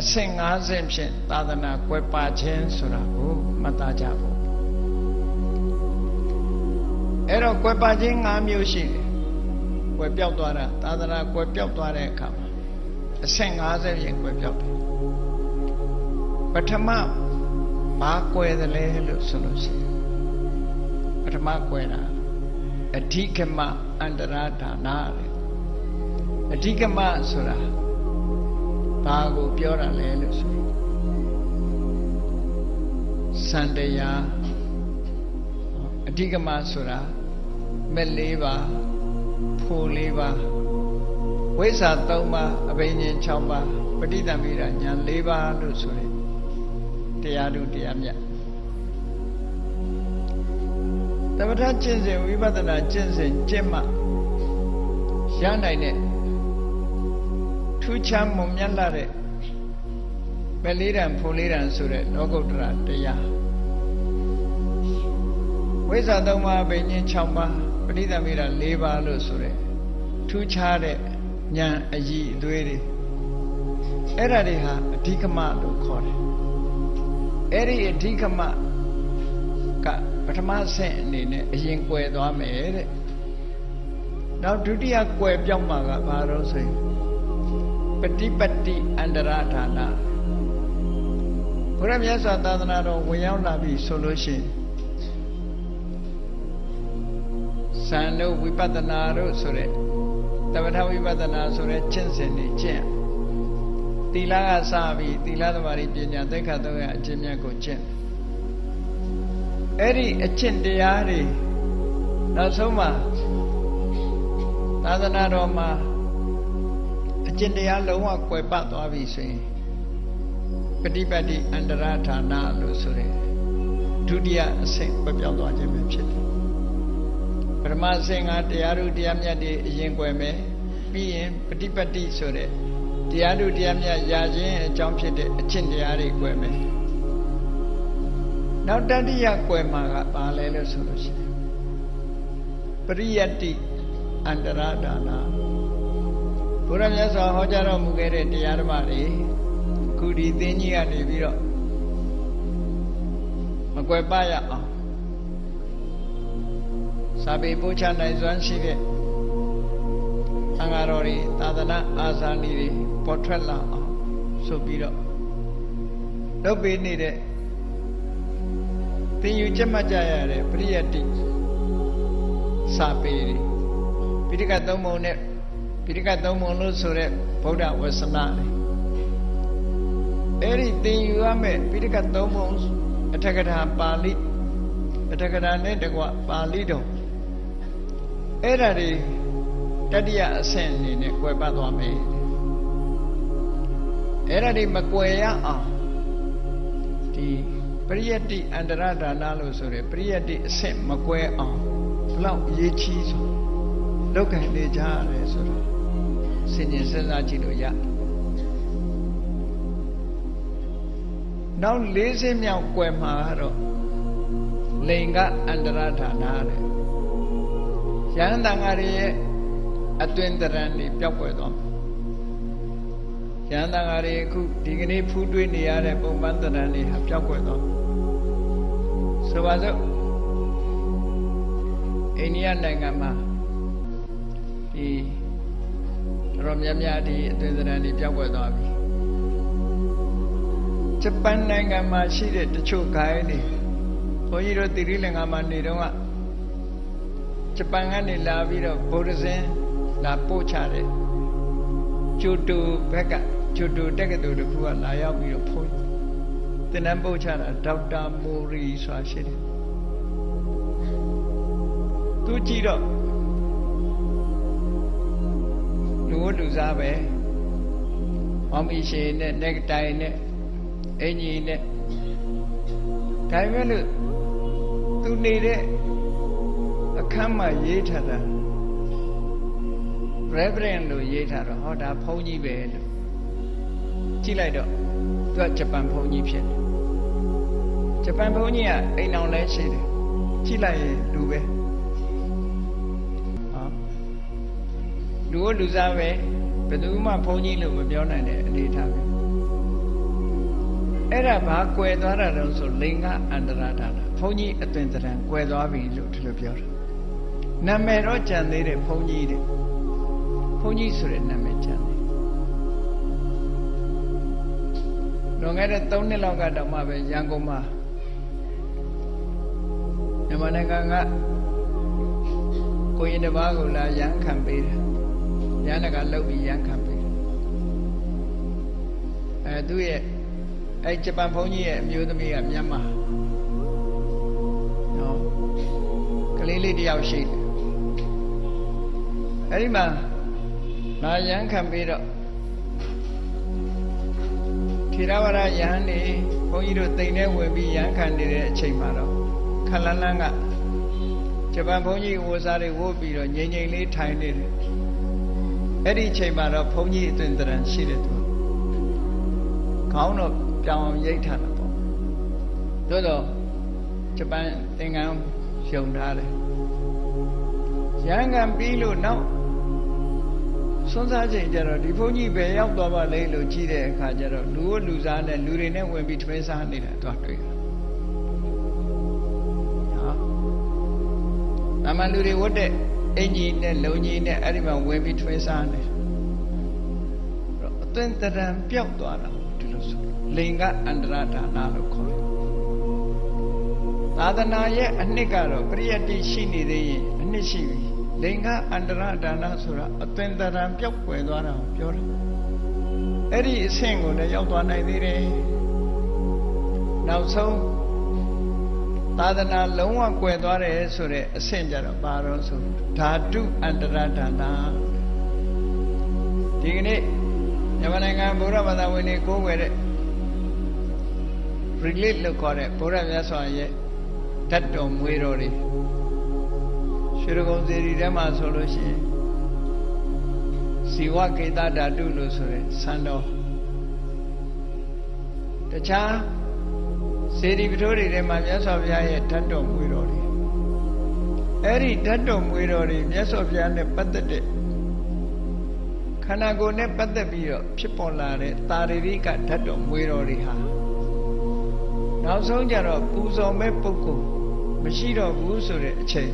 အဆင့်50ဖြင့်သာသနာကွယ်ပါခြင်းဆိုတာကိုမှတ်သားကြဖို့အဲ့တော့ကွယ်ပါခြင်း၅မျိုးရှိတယ်ကွယ်ပြောက်သွားတာသာသနာကွယ်ပြောက်သွားတဲ့အခါမှာအဆင့်50ဖြင့်ကွယ်ပြောက်တယ်ပထမဘာကွယ်တယ်လဲလို့ဆိုလို့ရှိရင်ပထမကွယ်တာအဓိကမအန္တရာဒါနာလေအဓိကမဆိုတာ ဘာကိုပြောတာလဲလို့ဆိုရင်စန္တရားအဓိကမဆိုတာမဲ့၄ပါးဖို့၄ပါးဝိဇ္ဇာ၃ပါးအဘိညာဉ်၆ပါးပဋိသမိတာညာ၄ပါးလို့ဆိုရင်တရားတို့တရားမြတ်သမထကျင့်စဉ်ဝိပဿနာကျင့်စဉ်ကျင့်မှရနိုင်တဲ့ ထူးခြားမွန်မြတ်လာတဲ့ပဲလေးတံဖိုလေးတံဆိုတဲ့လောကုတ္တရာတရားဝိဇ္ဇာ၃ပါးဗိညာဉ်၆ပါးပဋိသမီရာ၄ပါးလို့ဆိုတဲ့ထူးခြားတဲ့ဉာဏ်အည်အသွေးတွေအဲ့ဒါတွေဟာအဓိကမလို့ခေါ်တယ်အဲ့ဒီအဓိကမကပထမဆင့်အနေနဲ့အရင်ကွယ်သွားမယ်တဲ့နောက်ဒုတိယကွယ်ပြောင်းမှာကဘာလို့ဆိုရင်ပ ฏิပတ္တိအန္တရဌာနဘုရားမြတ်စွာသာသနာတော်ဝင်ရောက်လာပြီဆိုလို့ရှိရင်သံတို့ဝိပဿနာတို့ဆိုတဲ့တပ္ပထဝိပဿနာဆိုတဲ့ကျင့်စဉ်တွေကျင့်သီလကစပြီးသီလသမารိပညာသိက္ခာသုံးရအကျင့်မြတ်ကိုကျင့်အဲ့ဒီအကျင့်တရားတွေနောက်ဆုံးမှာသာသနာတော်မှာအ ကျင့်တရားလုံးဝကွယ်ပတ်သွားပြီဆိုရင်ပฏิပတ်တိအန္တရာဌာနလို့ဆိုတဲ့ဒုတိယအဆင့်ပြပြောင်းသွားခြင်းပဲဖြစ်တယ်ပထမအဆင့်ကတရားတို့တရားမြတ်တွေအရင်ကွယ်မယ်ပြီးရင်ပฏิပတ်တိဆိုတဲ့တရားတို့တရားမြတ်ရခြင်းအကြောင်းဖြစ်တဲ့အကျင့်တရားတွေကွယ်မယ်နောက်တတိယကွယ်မှာကပါလဲလို့ဆိုလို့ရှိရင်ပရိယတ္တိအန္တရာဒါနာ ဘုရားမြတ်စွာဟောကြားတော်မူခဲ့တဲ့တရားဓမ္မတွေခုဒီသင်ကြီးကနေပြီးတော့မကွယ်ပရအောင်စာပေပို့ချနိုင်စွမ်းရှိတဲ့သံဃာတော်တွေသာသနာအာဇာနည်တွေပေါ်ထွက်လာအောင်ဆိုပြီးတော့လုပ်ပေးနေတဲ့သင်ယူချက်မှတ်ကြရတဲ့ပရိယတ္တိစာပေတွေပိဋကသုံးပုံနဲ့ ပိဋကသုံးပုံလို့ဆိုတဲ့ဗုဒ္ဓဝဆနာတွေအဲ့ဒီသင်ယူရမယ့်ပိဋကသုံးပုံအထက်ကထာပါဠိအထက်ကထာနဲ့တကွပါဠိတော်အဲ့ဒါတွေတတိယအဆင့်အနေနဲ့ကွယ်ပတ်သွားမယ်အဲ့ဒါတွေမကွယ်ရအောင်ဒီပရိယတ္တိအန္တရဒါနလို့ဆိုရယ်ပရိယတ္တိအဆင့်မကွယ်အောင်ဘလောက်အရေးကြီးဆိုလောက်ကန်နေကြရတယ်ဆိုတော့ စင်ကျင်စဉ်းစားကြည့်လို့ရနောက်၄ဆင့်မြောက်ကွယ်မှာကတော့လိင်ကအန္တရဌာနတဲ့ရဟန်းတန်ဃာတွေရဲ့အတွင်တရံတွေပျောက်ကွယ်သွားမှာရဟန်းတန်ဃာတွေအခုဒီကနေ့ဖူးတွေးနေရတဲ့ပုံပန်းတရံတွေဟာပျောက်ကွယ်သွားမှာဆိုပါစို့အိန္ဒိယနိုင်ငံမှာဒီ တော်များများဒီအတွင်တရံတွေပျောက်ကွယ်သွားပြီဂျပန်နိုင်ငံမှာရှိတဲ့တချို့ဂိုင်းတွေဘုန်းကြီးတို့တိရိလင်္ကာမှာနေတော့ကဂျပန်ကနေလာပြီးတော့ဗုဒ္ဓဇင်လာပို့ချတယ်ကျိုတိုဘက်ကကျိုတိုတက္ကသိုလ်တစ်ခုကလာရောက်ပြီးတော့ဖုန်းသင်တန်းပို့ချတာဒေါက်တာမိုရီဆိုတာရှိတယ်သူကြည့်တော့ လူဝတ်လူစားပဲမောင်မီရှည်နဲ့နက်တိုင်နဲ့အင်ကြီးနဲ့ဒါပေမဲ့လို့သူနေတဲ့အခန်းမှာရေးထားတာ reverend လို့ရေးထားတော့ဟောဒါဘုန်းကြီးပဲလို့ကြည့်လိုက်တော့သူကဂျပန်ဘုန်းကြီးဖြစ်တယ်ဂျပန်ဘုန်းကြီးကအိမ်အောင်လဲရှိတယ်ကြည့်လိုက်ရင်လူပဲ လူကိုလူစားပဲဘယ်သူမှဘုန်းကြီးလို့မပြောနိုင်တဲ့အနေထားပဲအဲ့ဒါဘာကွယ်သွားတာတော့ဆိုလိင်္ဂအန္တရာဒါနာဘုန်းကြီးအသွင်သဏ္ဍာန်ကွယ်သွားပြီလို့ဒီလိုပြောတာနာမည်တော့ကြံသေးတယ်ဘုန်းကြီးတဲ့ဘုန်းကြီးဆိုတဲ့နာမည်ကြံသေးလွန်ခဲ့တဲ့3နှစ်လောက်ကတော့မှပဲရန်ကုန်မှာမြန်မာနိုင်ငံကကိုရင်တစ်ပါးကိုလာရန်ခံပေးတယ် ရန်ကလှုပ်ပြီးရန်ခံပေးတယ်အဲသူ့ရဲ့အဲဂျပန်ဘုန်းကြီးရဲ့အမျိုးသမီးကမြန်မာနော်ကလေးလေးတယောက်ရှိတယ်အဲဒီမှာလာရန်ခံပြီးတော့ထေရဝါဒယဟန်နေဘုန်းကြီးတို့တိမ်ထဲဝင်ပြီးရန်ခံနေတဲ့အချိန်မှာတော့ခလန်းလန်းကဂျပန်ဘုန်းကြီးဝစားတွေဝုတ်ပြီးတော့ငြိမ်ငြိမ်လေးထိုင်နေတယ် အဲ့ဒီအချိန်မှာတော့ဘုန်းကြီးအသွင်သဏ္ဍာန်ရှိတယ်သူခေါင်းတော့ပြောင်းရိတ်ထားတာပေါ့သို့တော့ဂျပန်သင်္ကန်းယုံထားတယ်ရဟန်းကပြီးလို့နောက်စွန်းစားချိန်ကျတော့ဒီဘုန်းကြီးပဲရောက်သွားပါလေလို့ကြည့်တဲ့အခါကျတော့လူဝလူစားနဲ့လူတွေနဲ့ဝင်ပြီးထွေးစားနေတာတော့တွေ့တယ်ဟာအမှန်လူတွေဝတ်တဲ့ အင်ကြီးနဲ့လုံကြီးနဲ့အဲ့ဒီမှာဝင်ပြီးထွေးစားနေအသွင်တရံပျောက်သွားတာဒီလိုဆိုလိင်ကအန္တရာဒါနာလို့ခေါ်တယ်သာသနာရဲ့အနှစ်ကတော့ပရိယတ္တိရှိနေသေးရင်အနှစ်ရှိပြီလိင်ကအန္တရာဒါနဆိုတာအသွင်တရံပျောက်ကွယ်သွားတာကိုပြောတာအဲ့ဒီအဆင့်ကိုလည်းရောက်သွားနိုင်သေးတယ်နောက်ဆုံး သာသနာလုံးဝကွယ်သွားတယ်ဆိုတဲ့အဆင့်ကြတော့ဘာတော့ဆိုဓာတုအန္တရာဒါနဒီကနေ့မြန်မာနိုင်ငံဗုဒ္ဓဘာသာဝင်တွေကိုးကွယ်တဲ့ relate လို့ခေါ်တဲ့ဘုရားမြတ်စွာရဲ့ဓာတ်တော်မွေးတော်တွေရွှေရကုံစေတီထဲမှာဆိုလို့ရှိရင်ဇီဝကေတဓာတုလို့ဆိုတဲ့ဆန္တော်တခြား စေတီပထိုးတွေထဲမှာမြတ်စွာဘုရားရဲ့ဓာတ်တော်မွေးတော်တွေအဲ့ဒီဓာတ်တော်မွေးတော်တွေမြတ်စွာဘုရားနဲ့ပတ်သက်တဲ့ခန္ဓာကိုယ်နဲ့ပတ်သက်ပြီးတော့ဖြစ်ပေါ်လာတဲ့တာရိရိကဓာတ်တော်မွေးတော်တွေဟာနောက်ဆုံးကြတော့ပူဇော်မဲ့ပုဂ္ဂိုလ်မရှိတော့ဘူးဆိုတဲ့အချိန်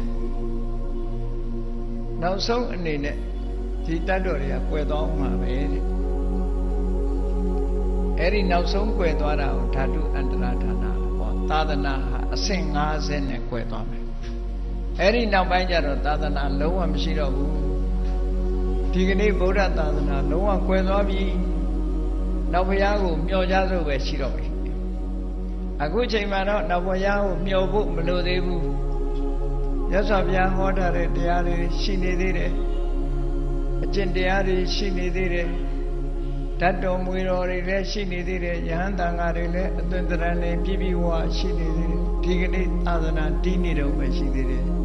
နောက်ဆုံးအနေနဲ့ဒီတတ်တော်တွေကကွယ်သွားမှာပဲတဲ့အဲ့ဒီနောက်ဆုံးကွယ်သွားတာကိုဓာတုအန္တရာဌာနလို့ဟော သာသနာဟာအဆင့်50နဲ့ကွယ်သွားမယ်အဲ့ဒီနောက်ပိုင်းကျတော့သာသနာလုံးဝမရှိတော့ဘူးဒီကနေ့ဗုဒ္ဓသာသနာလုံးဝကွယ်သွားပြီနောက်ဘုရားကိုမျှော်ကြစို့ပဲရှိတော့ပြီအခုချိန်မှာတော့နောက်ဘုရားကိုမျှော်ဖို့မလိုသေးဘူးရသော်ဘုရားဟောထားတဲ့တရားတွေရှိနေသေးတယ်အကျင့်တရားတွေရှိနေသေးတယ် ဓာတ်တော်မွေတော်တွေလည်းရှိနေသေးတယ်ယဟန်တန်ဃာတွေလည်းအသွင်သဏ္ဍာန်တွေပြည့်ပြည့်ဝဝရှိနေသေးတယ်ဒီကနေ့သာသနာတည်နေတော့ပဲရှိသေးတယ်